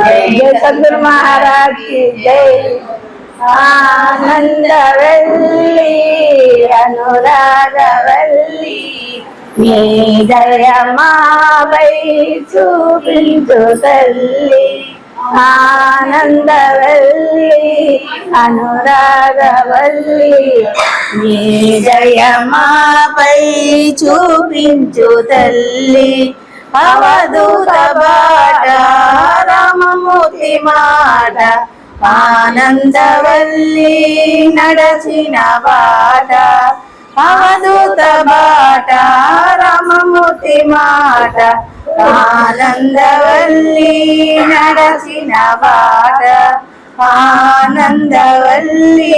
జై సద్గురు మహారాజ్కి జై ఆనందవల్లి అనురాగవల్లి నీ దయమావై చూపించు తల్లి ఆనందవల్లి అనురాగవల్లి నీ జయమాపై చూపించు తల్లి అవధూత బాట మాట ఆనందవల్లి నడచిన బాట అవధూత బాట రామమూర్తి మాట ఆనందవల్లి నడచిన బాట ఆనందవల్లి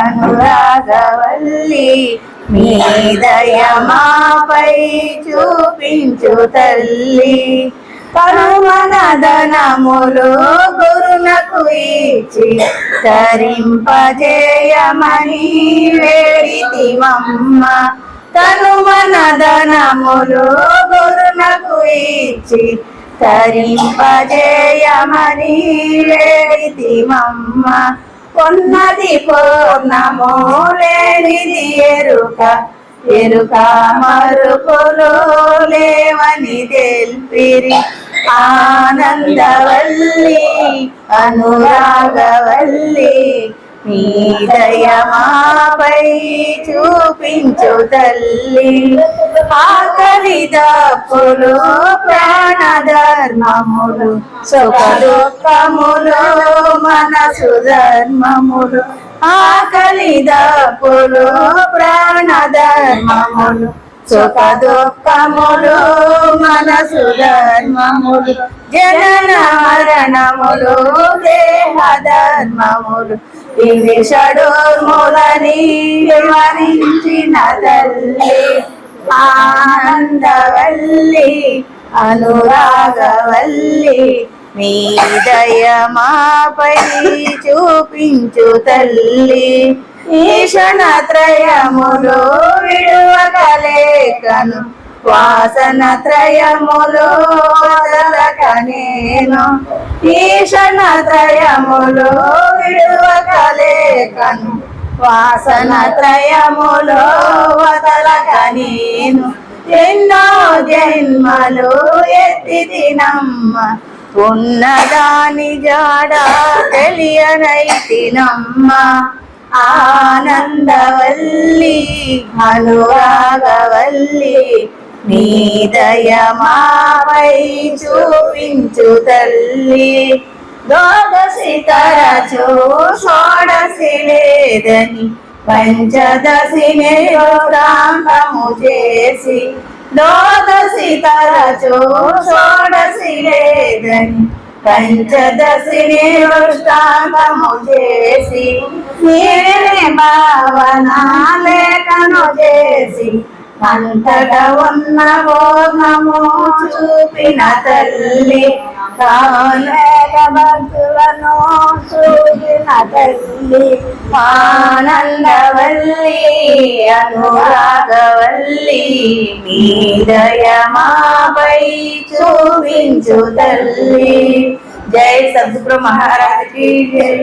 అనురాగవల్లి మీ దయమాపై చూపించు తల్లి పరుమనదనములు గురునకు ఇచ్చి తరింపజేయమని వేడితివమ్మ. తనుమనదనములు గురునకు ఇచ్చి తరింపజేయమని వేడితివమ్మ. ఉన్నది పూర్ణము లేనిది ఎరుక ఎరుక మరుపులు లేవని తెల్పిరి. ఆనందవల్లి అనురాగవల్లి నీ దయమాపై చూపించు తల్లి. ఆకలి దప్పులు ప్రాణ ధర్మములు సుఖ దుఃఖములు మనసు ధర్మములు. ఆకలి దప్పులు ప్రాణ ధర్మములు సుఖ దుఃఖములు మనసు ధర్మములు జనన మరణములు దేహ ధర్మములు ఇవి షడోర్ములని మరించిన తల్లి ఆనందవల్లి అనురాగవల్లి మీ దయమాపై చూపించు తల్లి. ఈషణత్రయములు కలేకను వాసన త్రయములు వదలక నేను. ఈషణ త్రయములు విడువగలేకను వాసన త్రయములు వదలక నేను. ఎన్నో జన్మలు ఎత్తి తినమ్మ ఉన్నదాని జాడ తెలియనైతినమ్మ ఆనందవల్లి అనురాగవల్లి నీ దయమావై చూపించు తల్లి. ద్వాదశి తరచు షోడశి లేదని పంచదశిని యోగాంతము చేసి ద్వాదశి తరచు షోడశి లేదని పంచదశిని వృష్టాంతము చేసి నేనే భావన లేఖను చేసి అంతట ఉన్న ఓనము చూపిన తల్లి కాలేక భక్తులను చూపిన తల్లి ఆనందవల్లి అనురాగవల్లి మీ దయమాపై చూపించు తల్లి. జై సద్గురు మహారాజ్కి జై.